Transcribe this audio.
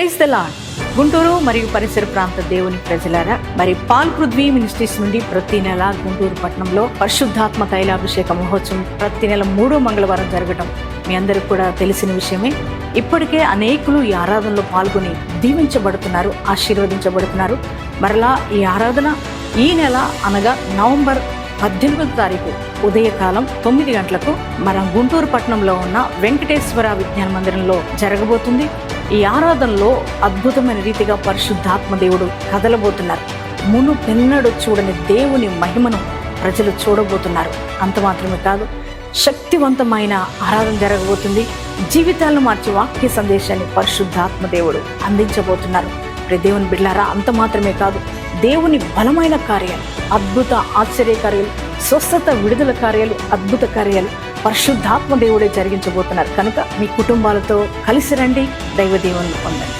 Praise the lord Guntur మరియు పరిసర ప్రాంత దేవుని ప్రజలారా మరి పాల్ పృథ్వీ మినిస్ట్రీస్ నుండి ప్రతి నెల గుంటూరు పట్టణంలో పరిశుద్ధాత్మ తైలాభిషేక మహోత్సవం ప్రతి నెల మూడో మంగళవారం జరగటం మీ అందరికి కూడా తెలిసిన విషయమే. ఇప్పటికే అనేకులు ఈ ఆరాధనలో పాల్గొని దీవించబడుతున్నారు ఆశీర్వదించబడుతున్నారు. మరలా ఈ ఆరాధన ఈ నెల అనగా నవంబర్ పద్దెనిమిది తారీఖు ఉదయకాలం తొమ్మిది గంటలకు మన గుంటూరు పట్టణంలో ఉన్న వెంకటేశ్వర విజ్ఞాన మందిరంలో జరగబోతుంది. ఈ ఆరాధనలో అద్భుతమైన రీతిగా పరిశుద్ధాత్మ దేవుడు కదలబోతున్నారు. మును పెన్నడు చూడని దేవుని మహిమను ప్రజలు చూడబోతున్నారు. అంత మాత్రమే కాదు శక్తివంతమైన ఆరాధన జరగబోతుంది. జీవితాలను మార్చే వాక్య సందేశాన్ని పరిశుద్ధాత్మ దేవుడు అందించబోతున్నారు. దేవుని బిడ్డారా అంత మాత్రమే కాదు దేవుని బలమైన కార్యాలు అద్భుత ఆశ్చర్య కార్యాలు స్వస్థత విడుదల కార్యాలు అద్భుత కార్యాలు పరిశుద్ధాత్మ దేవుడే జరిగించబోతున్నారు. కనుక మీ కుటుంబాలతో కలిసి రండి. దైవ దేవుని పొందండి.